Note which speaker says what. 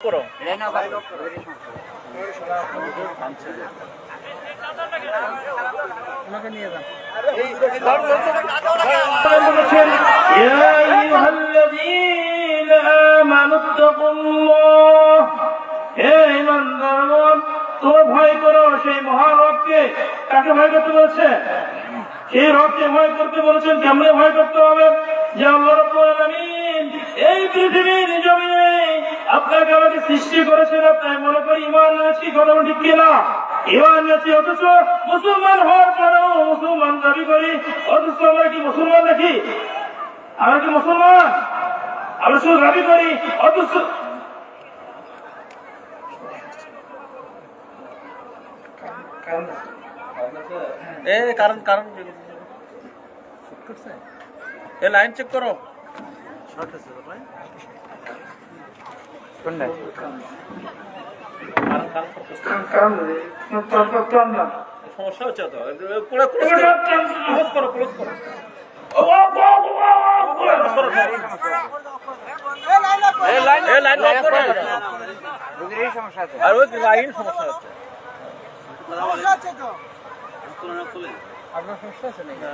Speaker 1: করো
Speaker 2: يا أيها الذين آمنوا اتقوا الله হে ইমানদারগণ তোমরা ভয় করো সেই মহান রবকে কাকে ভয় করতে বলছে সেই রবকে ভয় করতে বলেছেন কেমনে ভয় করতে হবে যে আল্লাহ রাব্বুল আলামিন এই পৃথিবীর জমিনে আপনাকে আমাকে সৃষ্টি করেছেন আপনার মনে করি ইমান আছি কথা ঠিক কিনা? ইমান আছি অথচ মুসলমান হওয়ার পরেও মুসলমান দাবি করি অথচ আমরা কি মুসলমান নাকি? আমরা কি মুসলমান? আমরা শুধু দাবি করি অথচ
Speaker 1: এ কারণ কারণ এ লাইন চেক করো। কারণ সমস্যা হচ্ছে তো। ক্লোজ করো ক্লোজ করো। আর ওই লাইন সমস্যা হচ্ছে। আপনার সমস্যা আছে নাকি?